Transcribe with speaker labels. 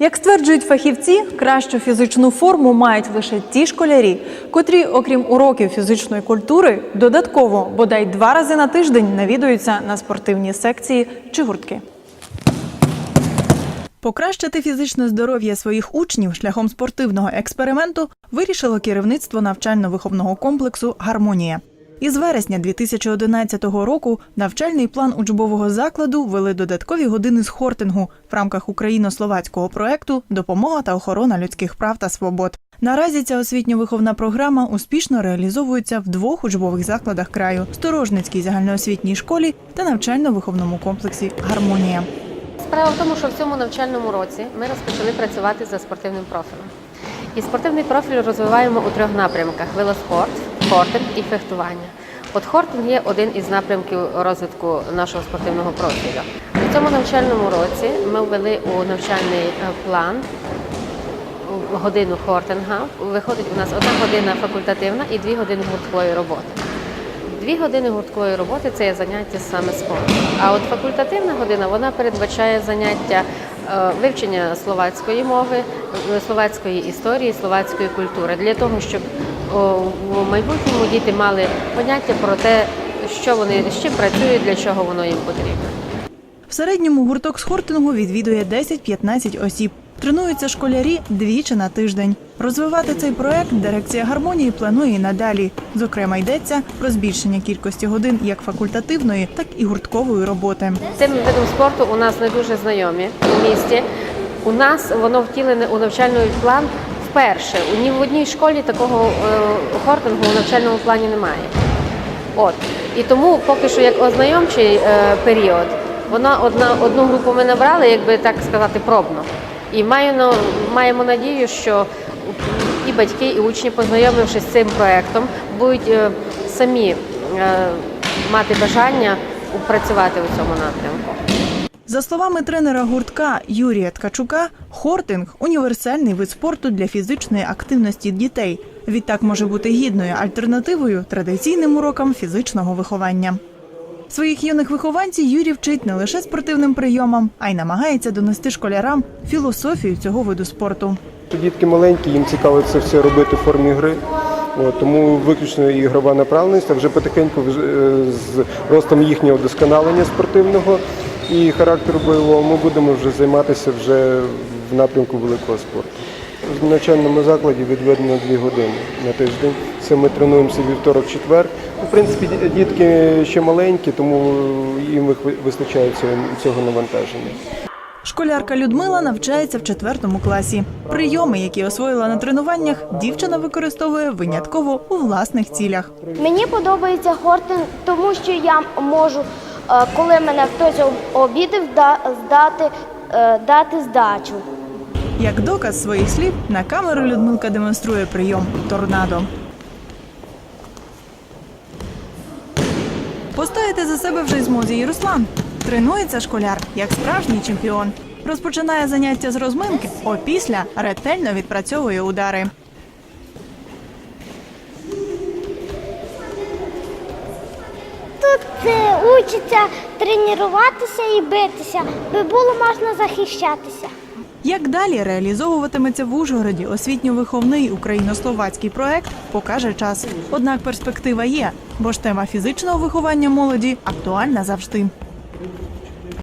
Speaker 1: Як стверджують фахівці, кращу фізичну форму мають лише ті школярі, котрі, окрім уроків фізичної культури, додатково бодай два рази на тиждень навідуються на спортивні секції чи гуртки. Покращити фізичне здоров'я своїх учнів шляхом спортивного експерименту вирішило керівництво навчально-виховного комплексу Гармонія. Із вересня 2011 року навчальний план учбового закладу ввели додаткові години з хортингу в рамках україно-словацького проекту Допомога та охорона людських прав та свобод. Наразі ця освітньо-виховна програма успішно реалізовується в двох учбових закладах краю: Сторожницькій загальноосвітній школі та навчально-виховному комплексі Гармонія.
Speaker 2: Справа в тому, що в цьому навчальному році ми розпочали працювати за спортивним профілем. І спортивний профіль розвиваємо у трьох напрямках: велоспорт, хортинг і фехтування. От хортинг є один із напрямків розвитку нашого спортивного профілю. У цьому навчальному році ми ввели у навчальний е, план годину хортинга. Виходить у нас одна година факультативна і дві години гурткової роботи. Дві години гурткової роботи це є заняття саме спортом. А от факультативна година вона передбачає заняття е, вивчення словацької мови, е, словацької історії, словацької культури для того, щоб в майбутньому діти мали поняття про те, що вони з чим працюють, для чого воно їм потрібно.
Speaker 1: В середньому гурток з хортингу відвідує 10-15 осіб. Тренуються школярі двічі на тиждень. Розвивати цей проект дирекція гармонії планує і надалі. Зокрема, йдеться про збільшення кількості годин як факультативної, так і гурткової роботи.
Speaker 2: Цим видом спорту у нас не дуже знайомі у місті. У нас воно втілене у навчальний план вперше. Ні в одній школі такого е, хортингу у навчальному плані немає. От і тому поки що як ознайомчий е, період, вона одна одну групу ми набрали, якби так сказати, пробно. І на- маємо надію, що і батьки, і учні, познайомившись з цим проектом, будуть е, самі мати бажання працювати у цьому напрямку.
Speaker 1: За словами тренера гуртка Юрія Ткачука, хортинг універсальний вид спорту для фізичної активності дітей. Відтак може бути гідною альтернативою традиційним урокам фізичного виховання. Своїх юних вихованців Юрій вчить не лише спортивним прийомам, а й намагається донести школярам філософію цього виду спорту.
Speaker 3: Дітки маленькі, їм цікаво це все робити в формі гри. Тому виключно ігрова направленість, а вже потихеньку е, з ростом їхнього вдосконалення спортивного і характеру бойового ми будемо вже займатися вже в напрямку великого спорту. В навчальному закладі відведено дві години на тиждень. Це ми тренуємося вівторок-четвер. В принципі, дітки ще маленькі, тому їм вистачає цього, цього навантаження.
Speaker 1: Школярка Людмила навчається в четвертому класі. Прийоми, які освоїла на тренуваннях, дівчина використовує винятково у власних цілях.
Speaker 4: Мені подобається хортинг, тому що я можу, коли мене хтось об- обідав, да- здати, е, дати здачу.
Speaker 1: Як доказ своїх слів, на камеру Людмилка демонструє прийом торнадо. Постояти за себе вже й змозі і Руслан. Тренується школяр як справжній чемпіон. Розпочинає заняття з розминки, опісля ретельно відпрацьовує удари.
Speaker 4: Учиться тренуватися і битися, би було можна захищатися.
Speaker 1: Як далі реалізовуватиметься в Ужгороді освітньо-виховний україно-словацький проект, покаже час. Однак перспектива є, бо ж тема фізичного виховання молоді актуальна завжди.